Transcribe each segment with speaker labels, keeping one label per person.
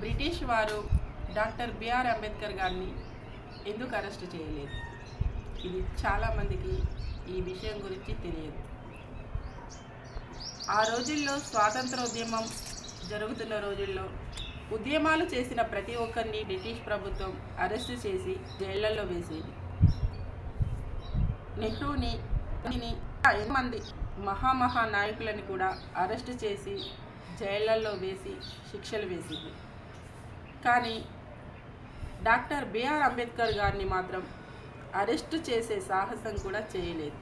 Speaker 1: British వారు doctor BR Ambedkar గారిని ఎందుకు అరెస్ట్ చేయలేదు? ఇది చాలామందికి ఈ విషయం గురించి తెలియదు. ఆ రోజుల్లో స్వాతంత్రోద్యమం జరుగుతున్న రోజుల్లో ఉద్యమాలు చేసిన ప్రతి ఒక్కరిని బ్రిటిష్ ప్రభుత్వం అరెస్టు చేసి జైళ్ళలో వేసేది. నెహ్రూని నెహ్రూని మంది మహామహా నాయకులని కూడా అరెస్ట్ చేసి జైళ్ళలో వేసి శిక్షలు వేసింది. కానీ డాక్టర్ బిఆర్ అంబేద్కర్ గారిని మాత్రం అరెస్ట్ చేసే సాహసం కూడా చేయలేదు.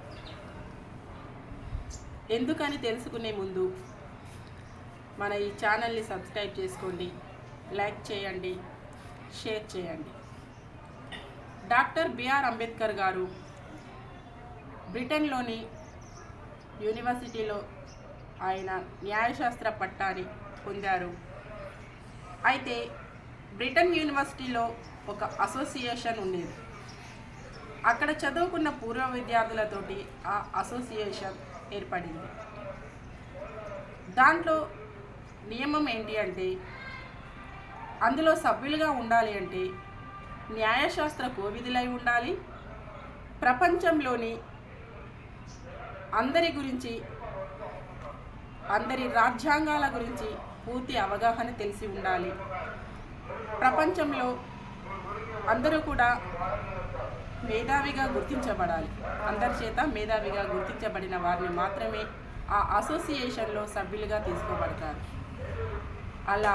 Speaker 1: ఎందుకని తెలుసుకునే ముందు మన ఈ ఛానల్ని సబ్స్క్రైబ్ చేసుకోండి లైక్ చేయండి షేర్ చేయండి. డాక్టర్ బిఆర్ అంబేద్కర్ గారు బ్రిటన్లోని యూనివర్సిటీలో ఆయన న్యాయశాస్త్ర పట్టాని పొందారు. అయితే బ్రిటన్ యూనివర్సిటీలో ఒక అసోసియేషన్ ఉండేది. అక్కడ చదువుకున్న పూర్వ విద్యార్థులతోటి ఆ అసోసియేషన్ ఏర్పడింది. దాంట్లో నియమం ఏంటి అంటే అందులో సభ్యులుగా ఉండాలి అంటే న్యాయశాస్త్ర కోవిధులై ఉండాలి. ప్రపంచంలోని అందరి గురించి అందరి రాజ్యాంగాల గురించి పూర్తి అవగాహన తెలిసి ఉండాలి. ప్రపంచంలో అందరూ కూడా మేధావిగా గుర్తించబడాలి. అందరి చేత మేధావిగా గుర్తించబడిన వారిని మాత్రమే ఆ అసోసియేషన్లో సభ్యులుగా తీసుకోబడతారు. అలా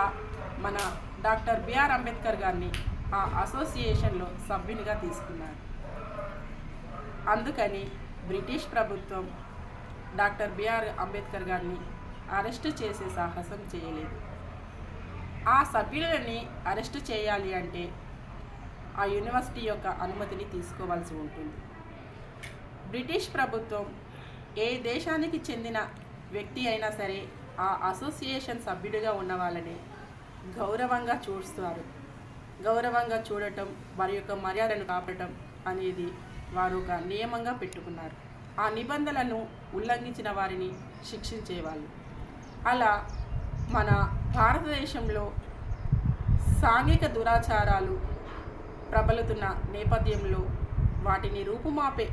Speaker 1: మన డాక్టర్ బిఆర్ అంబేద్కర్ గారిని ఆ అసోసియేషన్లో సభ్యునిగా తీసుకున్నారు. అందుకని బ్రిటిష్ ప్రభుత్వం డాక్టర్ బిఆర్ అంబేద్కర్ గారిని అరెస్టు చేసే సాహసం చేయలేదు. ఆ సభ్యులని అరెస్టు చేయాలి అంటే ఆ యూనివర్సిటీ యొక్క అనుమతిని తీసుకోవాల్సి ఉంటుంది. బ్రిటిష్ ప్రభుత్వం ఏ దేశానికి చెందిన వ్యక్తి అయినా సరే ఆ అసోసియేషన్ సభ్యుడిగా ఉన్న వాళ్ళని గౌరవంగా చూస్తారు. గౌరవంగా చూడటం వారి యొక్క మర్యాదను కాపడటం అనేది వారు ఒక నియమంగా పెట్టుకున్నారు. ఆ నిబంధనలను ఉల్లంఘించిన వారిని శిక్షించేవాళ్ళు. అలా మన భారతదేశంలో సాంఘిక దురాచారాలు ప్రబలుతున్న నేపథ్యంలో వాటిని రూపుమాపే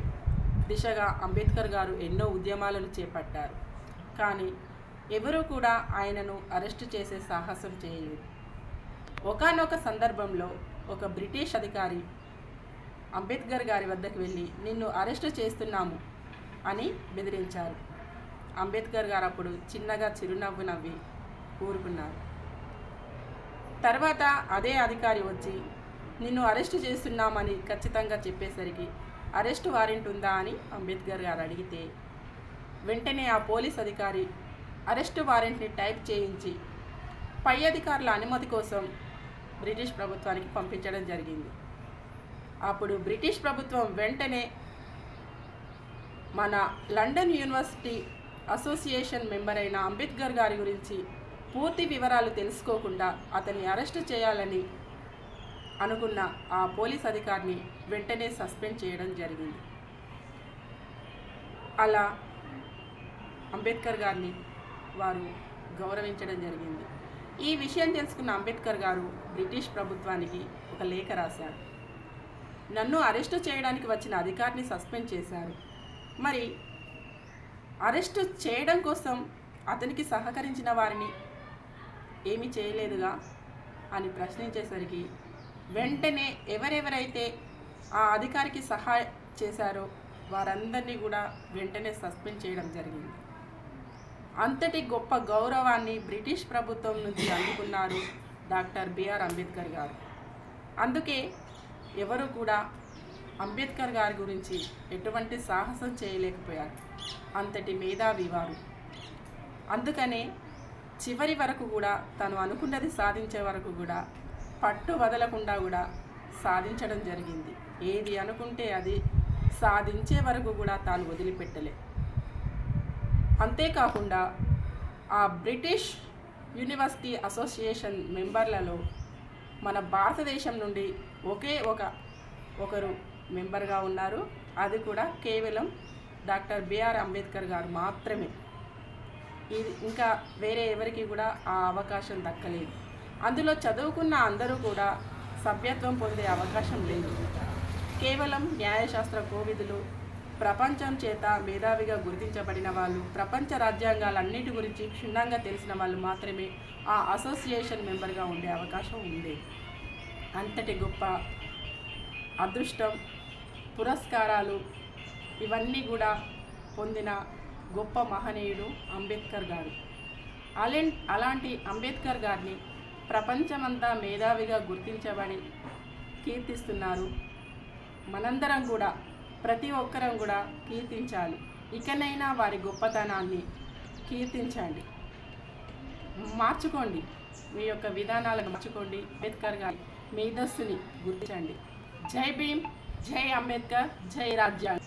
Speaker 1: దిశగా అంబేద్కర్ గారు ఎన్నో ఉద్యమాలను చేపట్టారు. కానీ ఎవరూ కూడా ఆయనను అరెస్టు చేసే సాహసం చేయలేదు. ఒకానొక సందర్భంలో ఒక బ్రిటిష్ అధికారి అంబేద్కర్ గారి వద్దకు వెళ్ళి నిన్ను అరెస్టు చేస్తున్నాము అని బెదిరించారు. అంబేద్కర్ గారు అప్పుడు చిన్నగా చిరునవ్వు నవ్వి కోరుకున్నారు. తర్వాత అదే అధికారి వచ్చి నిన్ను అరెస్ట్ చేస్తున్నామని ఖచ్చితంగా చెప్పేసరికి అరెస్ట్ వారెంట్ ఉందా అని అంబేద్కర్ గారు అడిగితే వెంటనే ఆ పోలీస్ అధికారి అరెస్ట్ వారెంట్ని టైప్ చేయించి పై అధికారుల అనుమతి కోసం బ్రిటిష్ ప్రభుత్వానికి పంపించడం జరిగింది. అప్పుడు బ్రిటిష్ ప్రభుత్వం వెంటనే మన లండన్ యూనివర్సిటీ అసోసియేషన్ మెంబర్ అయిన అంబేద్కర్ గారి గురించి పూర్తి వివరాలు తెలుసుకోకుండా అతన్ని అరెస్ట్ చేయాలని అనుకున్న ఆ పోలీస్ అధికారిని వెంటనే సస్పెండ్ చేయడం జరిగింది. అలా అంబేద్కర్ గారిని వారు గౌరవించడం జరిగింది. ఈ విషయం తెలుసుకున్న అంబేద్కర్ గారు బ్రిటిష్ ప్రభుత్వానికి ఒక లేఖ రాశారు. నన్ను అరెస్టు చేయడానికి వచ్చిన అధికారిని సస్పెండ్ చేశారు. మరి అరెస్టు చేయడం కోసం అతనికి సహకరించిన వారిని ఏమీ చేయలేదుగా అని ప్రశ్నించేసరికి వెంటనే ఎవరెవరైతే ఆ అధికారికి సహాయం చేశారో వారందరినీ కూడా వెంటనే సస్పెండ్ చేయడం జరిగింది. అంతటి గొప్ప గౌరవాన్ని బ్రిటిష్ ప్రభుత్వం నుంచి అందుకున్నారు డాక్టర్ బిఆర్ అంబేద్కర్ గారు. అందుకే ఎవరు కూడా అంబేద్కర్ గారి గురించి ఎటువంటి సాహసం చేయలేకపోయారు. అంతటి మేధావి వారు. అందుకనే చివరి వరకు కూడా తను అనుకున్నది సాధించే వరకు కూడా పట్టు వదలకుండా కూడా సాధించడం జరిగింది. ఏది అనుకుంటే అది సాధించే వరకు కూడా తాను వదిలిపెట్టలే. అంతేకాకుండా ఆ బ్రిటిష్ యూనివర్సిటీ అసోసియేషన్ మెంబర్లలో మన భారతదేశం నుండి ఒకే ఒక ఒకరు మెంబర్గా ఉన్నారు. అది కూడా కేవలం డాక్టర్ బిఆర్ అంబేద్కర్ గారు మాత్రమే. ఇది ఇంకా వేరే ఎవరికి కూడా ఆ అవకాశం దక్కలేదు. అందులో చదువుకున్న అందరూ కూడా సభ్యత్వం పొందే అవకాశం లేదు. కేవలం న్యాయశాస్త్ర కోవిదులు ప్రపంచం చేత మేధావిగా గుర్తించబడిన వాళ్ళు ప్రపంచ రాజ్యాంగాలన్నిటి గురించి క్షుణ్ణంగా తెలిసిన వాళ్ళు మాత్రమే ఆ అసోసియేషన్ మెంబర్గా ఉండే అవకాశం ఉంది. అంతటి గొప్ప అదృష్టం పురస్కారాలు ఇవన్నీ కూడా పొందిన గొప్ప మహనీయుడు అంబేద్కర్ గారు. అలే అలాంటి అంబేద్కర్ గారిని ప్రపంచమంతా మేధావిగా గుర్తించబడి కీర్తిస్తున్నారు. మనందరం కూడా ప్రతి ఒక్కరం కూడా కీర్తించాలి. ఇకనైనా వారి గొప్పతనాన్ని కీర్తించండి. మార్చుకోండి. మీ యొక్క విధానాలను మార్చుకోండి. అంబేద్కర్ గారి మేధస్సుని గుర్తించండి. జై భీమ్ జై అంబేద్కర్ జై రాజ్యాంగం.